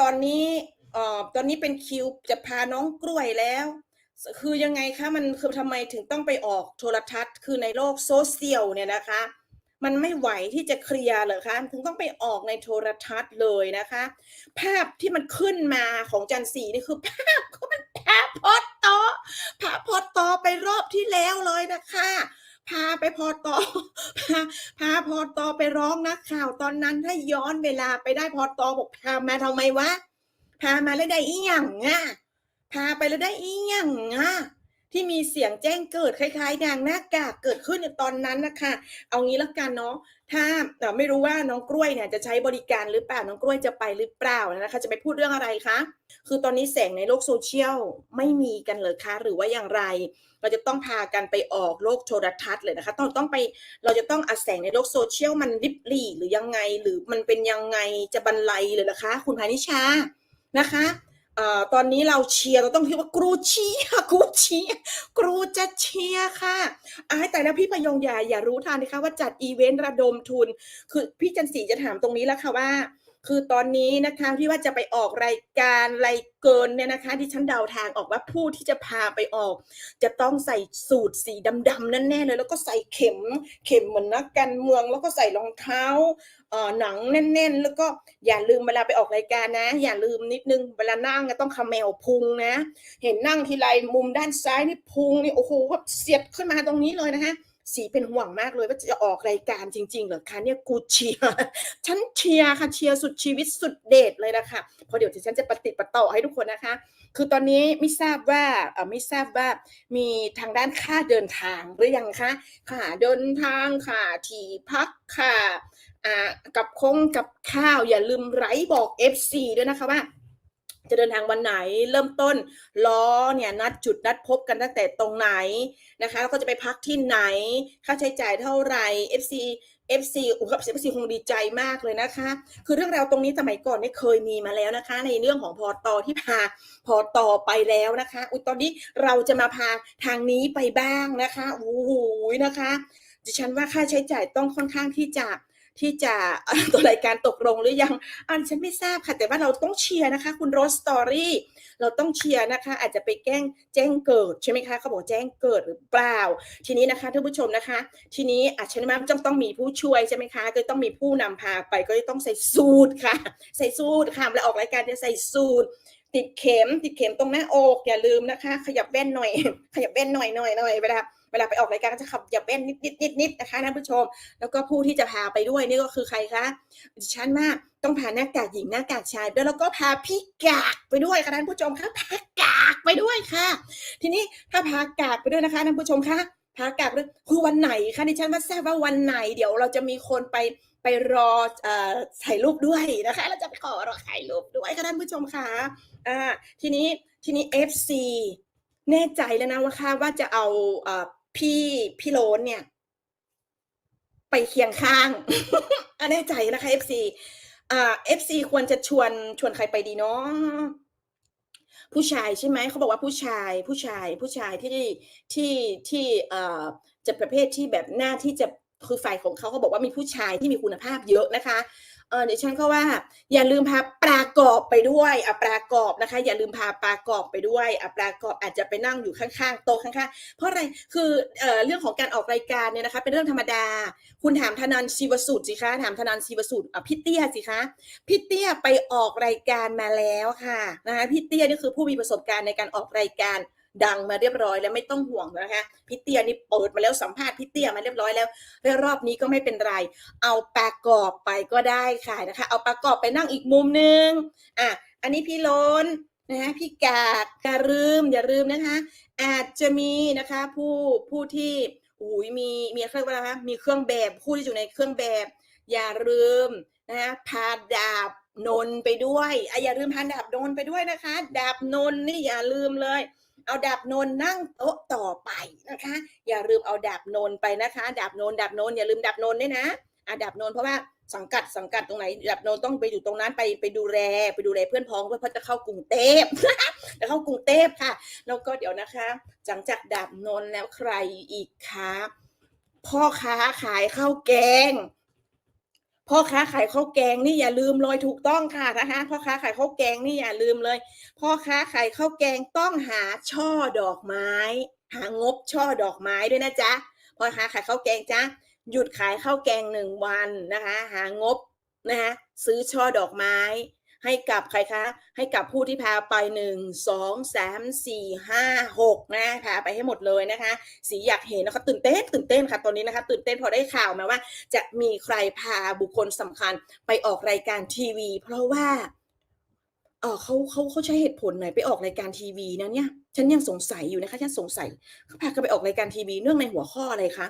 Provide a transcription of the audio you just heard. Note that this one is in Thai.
ตอนนี้เอ่อตอนนี้เป็นคิวจะพาน้องกล้วยแล้ว คือยังไงคะมันคือทำไมถึงต้องไปออกโทรทัศน์ คือในโลกโซเชียลเนี่ยนะคะ มันไม่ไหวที่จะเคลียร์เหรอคะถึงต้องไปออกในโทรทัศน์เลยนะคะ ภาพที่มันขึ้นมาของจันสีนี่คือภาพเขามันภาพพอตอภาพพอตอไปรอบที่แล้วเลยนะคะ พาไปพอตอพาพาพอตอไปร้องนักข่าวตอนนั้นถ้าย้อนเวลาไปได้พอตอบอกพามาทำไมวะ พามาแล้วได้อีหยังอะพาไปแล้วได้อีหยังอะ ที่มีเสียงแจ้งเกิดคล้ายๆดังหน้ากากเกิดขึ้นในตอนนั้นนะคะ เอางี้แล้วกันเนาะถ้าไม่รู้ว่าน้องกล้วยเนี่ยจะใช้บริการหรือเปล่าน้องกล้วยจะไปหรือเปล่านะคะ จะไปพูดเรื่องอะไรคะคือตอนนี้แสงในโลกโซเชียลไม่มีกันเลยคะหรือว่าอย่างไร เราจะต้องพากันไปออกโลกโทรทัศน์เลยนะคะต้องต้องไปเราจะต้องอาแสงในโลกโซเชียลมันริบหรี่หรือยังไงหรือมันเป็นยังไงจะบรรลัยเลยนะคะ คุณพานิชานะคะ ตอนนี้เราเชียร์เราต้องคิดว่ากรูเชียร์กรูเชียร์กรูจะเชียร์ค่ะอายแต่แล้วพี่พยองอย่าอย่ารู้ทันนะคะว่าจัดอีเวนต์ระดมทุน คือพี่จันสีจะถามตรงนี้แล้วค่ะว่า คือตอนนี้นะคะที่ว่าจะไปออกรายการรายเกินเนี่ยนะคะที่ฉันเดาทางออกว่าผู้ที่จะพาไปออก จะต้องใส่สูทสีดำๆนั่นแน่เลย แล้วก็ใส่เข็มเข็มเหมือนนักการเมือง แล้วก็ใส่รองเท้าเอ่อหนังแน่น ๆ แล้วก็อย่าลืมเวลาไปออกรายการนะ อย่าลืมนิดนึงเวลานั่งก็ต้องคาแมวพุงนะ เห็นนั่งทีไรมุมด้านซ้ายนี่พุงนี่โอ้โหแบบเสียดขึ้นมาตรงนี้เลยนะคะ สีเป็นห่วงมากเลยว่าจะออกรายการจริง ๆ เหรอคะเนี่ยกูเชียร์ฉันเชียร์ค่ะเชียร์สุดชีวิตสุดเดชเลยนะคะเพราะเดี๋ยวฉันจะปฏิปต่อให้ทุกคนนะคะ คือตอนนี้ไม่ทราบว่าเออไม่ทราบว่ามีทางด้านค่าเดินทางหรือยังคะค่ะเดินทางค่ะที่พักค่ะกับคงกับข้าวอย่าลืมไร้บอก FC ด้วยนะคะว่า จะเดินทางวันไหนเริ่มต้นล้อเนี่ยนัดจุดนัดพบกันตั้งแต่ตรงไหนนะคะแล้วก็จะไปพักที่ไหน ค่าใช้จ่ายเท่าไหร่ FC FC อุ้ย FC คงดีใจมากเลยนะคะ คือเรื่องราวตรงนี้สมัยก่อนเนี่ยเคยมีมาแล้วนะคะ ในเรื่องของพอตอที่พาพอตอไปแล้วนะคะอุ้ยตอนนี้เราจะมาพาทางนี้ไปบ้างนะคะโอ้โหนะคะ ดิฉันว่าค่าใช้จ่ายต้องค่อนข้างที่จะ ที่จะตัวรายการตกลงหรือยัง อันฉันไม่ทราบค่ะ แต่ว่าเราต้องเชียร์นะคะ คุณโรสสตอรี่เราต้องเชียร์นะคะ อาจจะไปแกล้งแจ้งเกิดใช่ไหมคะเขาบอกแจ้งเกิดหรือเปล่า ทีนี้นะคะท่านผู้ชมนะคะ ทีนี้อาจจะมาต้องต้องมีผู้ช่วยใช่ไหมคะ ก็ต้องมีผู้นำพาไปก็ต้องใส่สูทค่ะ ใส่สูทค่ะเวลาออกรายการจะใส่สูทติดเข็มติดเข็มตรงหน้าอกอย่าลืมนะคะ ขยับแว่นหน่อย ขยับแว่นหน่อยหน่อยหน่อยเวลา เวลาไปออกรายการก็จะขับขยับแว่นนิดนิดนิดนิดนะคะท่านผู้ชม แล้วก็ผู้ที่จะพาไปด้วยนี่ก็คือใครคะดิฉันมากต้องพาหน้ากากหญิงหน้ากากชายด้วยแล้วก็พาพี่กากไปด้วยค่ะท่านผู้ชมคะพากากไปด้วยค่ะ ทีนี้ถ้าพากากไปด้วยนะคะท่านผู้ชมคะพากากด้วยคือวันไหนคะดิฉันว่าทราบว่าวันไหน เดี๋ยวเราจะมีคนไปไปรอเอ่อถ่ายรูปด้วยนะคะ เราจะไปขอรอถ่ายรูปด้วยค่ะท่านผู้ชมคะอ่าทีนี้ทีนี้ FC แน่ใจแล้วนะว่าค่ะว่าจะเอาอ่อ พี่พี่โลนเนี่ย ไปเคียงข้าง อันแน่ใจนะคะ FC อ่า FC ควรจะชวนชวนใครไปดีเนาะผู้ชายใช่ไหมเขาบอกว่าผู้ชายผู้ชายผู้ชายที่ที่ที่เอ่อจะประเภทที่แบบหน้าที่จะคือฝ่ายของเขาเขาบอกว่ามีผู้ชายที่มีคุณภาพเยอะนะคะ เออดี๋ยวฉันก็ว่า อย่าลืมพาปลากรอบไปด้วยอะปลากรอบนะคะ อย่าลืมพาปลากรอบไปด้วยอะปลากรอบอาจจะไปนั่งอยู่ข้างๆโต๊ะข้างๆเพราะอะไรคือเอ่อเรื่องของการออกรายการเนี่ยนะคะ เป็นเรื่องธรรมดา คุณถามธนันชีวสูตรสิคะถามธนันชีวสูตรอะพี่เตี้ยสิคะพี่เตี้ยไปออกรายการมาแล้วค่ะนะคะพี่เตี้ยนี่คือผู้มีประสบการณ์ในการออกรายการ ดังมาเรียบร้อยแล้วไม่ต้องห่วงนะคะพี่เตี้ยนี่เปิดมาแล้วสัมภาษณ์พี่เตี้ยมาเรียบร้อยแล้วแล้วรอบนี้ก็ไม่เป็นไร เอาปลากอบไปก็ได้ค่ะนะคะ เอาปลากอบไปนั่งอีกมุมนึงอะอันนี้พี่โลนนะคะพี่กาดอย่าลืมอย่าลืมนะคะ อาจจะมีนะคะผู้ผู้ที่อุ้ยมีมีเครื่องอะไรคะมีเครื่องแบบผู้ที่อยู่ในเครื่องแบบ อย่าลืมนะคะพาดาบนนไปด้วยอะอย่าลืมพาดาบนนไปด้วยนะคะ ดาบนนนี่อย่าลืมเลย เอาดาบนนนั่งโต๊ะต่อไปนะคะ อย่าลืมเอาดาบนนไปนะคะ ดาบนนดาบนนอย่าลืมดาบนนด้วยนะอะดาบนนเพราะว่าสังกัดสังกัดตรงไหนดาบนนต้องไปอยู่ตรงนั้นไปไปดูแลไปดูแลเพื่อนพ้องเพื่อเพราะจะเข้ากรุงเทพจะเข้ากรุงเทพค่ะแล้วก็เดี๋ยวนะคะหลังจากดาบนนแล้วใครอีกคะพ่อค้าขายข้าวแกง พ่อค้าขายข้าวแกงนี่อย่าลืมเลยถูกต้องค่ะนะคะพ่อค้าขายข้าวแกงนี่อย่าลืมเลย พ่อค้าขายข้าวแกงต้องหาช่อดอกไม้ หางบช่อดอกไม้ด้วยนะจ๊ะพ่อค้าขายข้าวแกงจ้ะหยุดขายข้าวแกงหนึ่งวันนะคะ หางบนะคะซื้อช่อดอกไม้ ให้กับใครคะ ให้กับผู้ที่พาไปหนึ่งสองสามสี่ห้าหกนะพาไปให้หมดเลยนะคะ สีอยากเห็นนะคะตื่นเต้นตื่นเต้นค่ะตอนนี้นะคะ ตื่นเต้นพอได้ข่าวมาว่า จะมีใครพาบุคคลสำคัญไปออกรายการทีวี เพราะว่าเออเขาเขาเขาใช้เหตุผลไหนไปออกรายการทีวีนะเนี่ย ฉันยังสงสัยอยู่นะคะฉันสงสัยเขาพากันไปออกรายการทีวีเนื่องในหัวข้ออะไรคะ